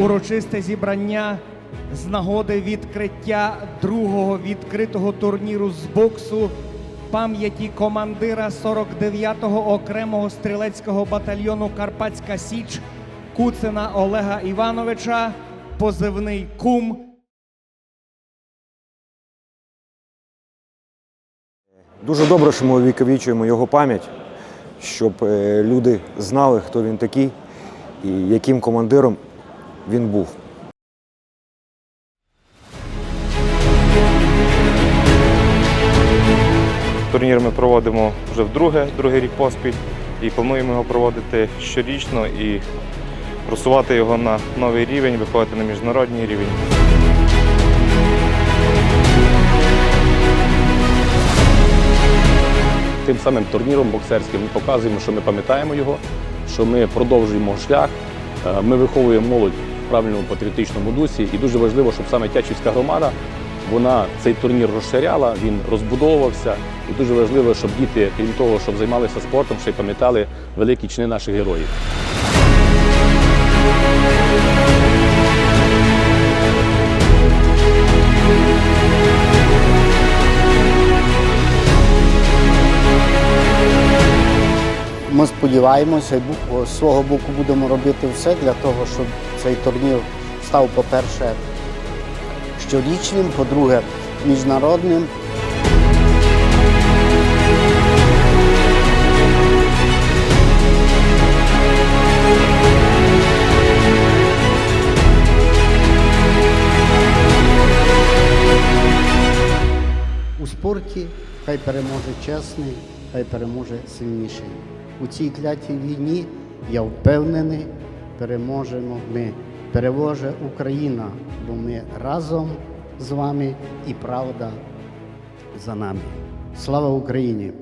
урочисте зібрання з нагоди відкриття другого відкритого турніру з боксу пам'яті командира 49-го окремого стрілецького батальйону Карпатська Січ Куцина Олега Івановича, позивний Кум. Дуже добре, що ми увіковічуємо його пам'ять, щоб е, люди знали, хто він такий і яким командиром він був. Турнір ми проводимо вже вдруге, другий рік поспіль, і плануємо його проводити щорічно і просувати його на новий рівень, виходити на міжнародний рівень. Тим самим турніром боксерським ми показуємо, що ми пам'ятаємо його, що ми продовжуємо шлях, е, ми виховуємо молодь правильному патріотичному дусі. І дуже важливо, щоб саме Тячівська громада вона цей турнір розширяла, він розбудовувався. І дуже важливо, щоб діти, крім того, щоб займалися спортом, ще й пам'ятали великі чини наших героїв. Ми сподіваємося, з свого боку будемо робити все для того, щоб цей турнір став, по-перше, щорічним, по-друге, міжнародним. У спорті хай переможе чесний, хай переможе сильніший. У цій клятій війні я впевнений, переможемо ми. Переможе Україна, бо ми разом з вами і правда за нами. Слава Україні!